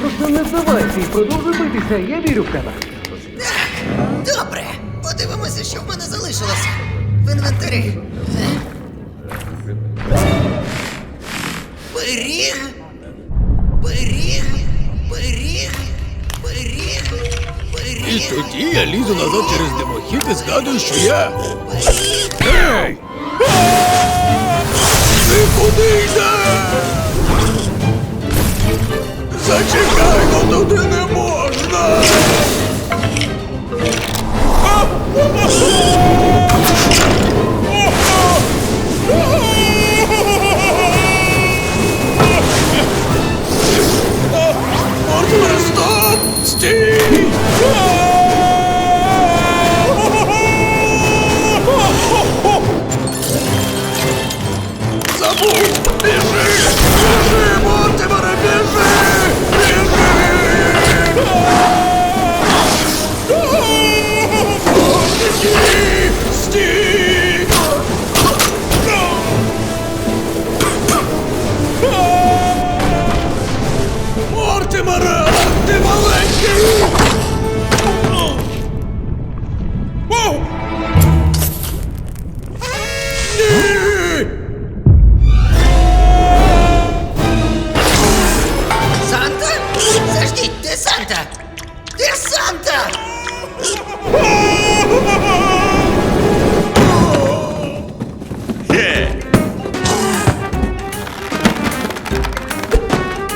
Просто не здавайся і продовжуй битися, я вірю в тебе. Добре. Подивимося, що в мене залишилося. В інвентарі. Е? Пиріг. Пиріг. Пиріг. Пиріг. І тоді я лізу назад через димохід і згадую, що я. Пиріг. Ей! Ти куди йдеш? Зачекай, бо туди не можна. 你，咱们也是，不是吗？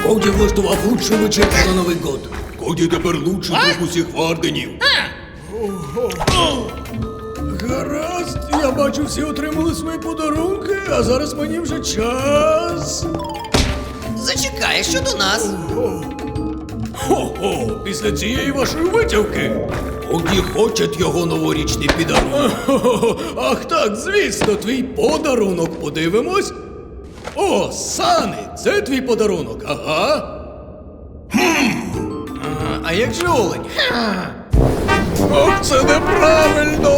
Коді влаштував лучшу вечірку на Новий год. Коді тепер лучший друг усіх варденів. Гаразд, я бачу, всі отримали свої подарунки, а зараз мені вже час. Зачекай, що до нас? Хо-хо, після цієї вашої витівки. Коді хочуть його новорічний підарунок. Ах так, звісно, твій подарунок подивимось. О, Сани, це твій подарунок, ага. А, як же олень? Ох, це неправильно!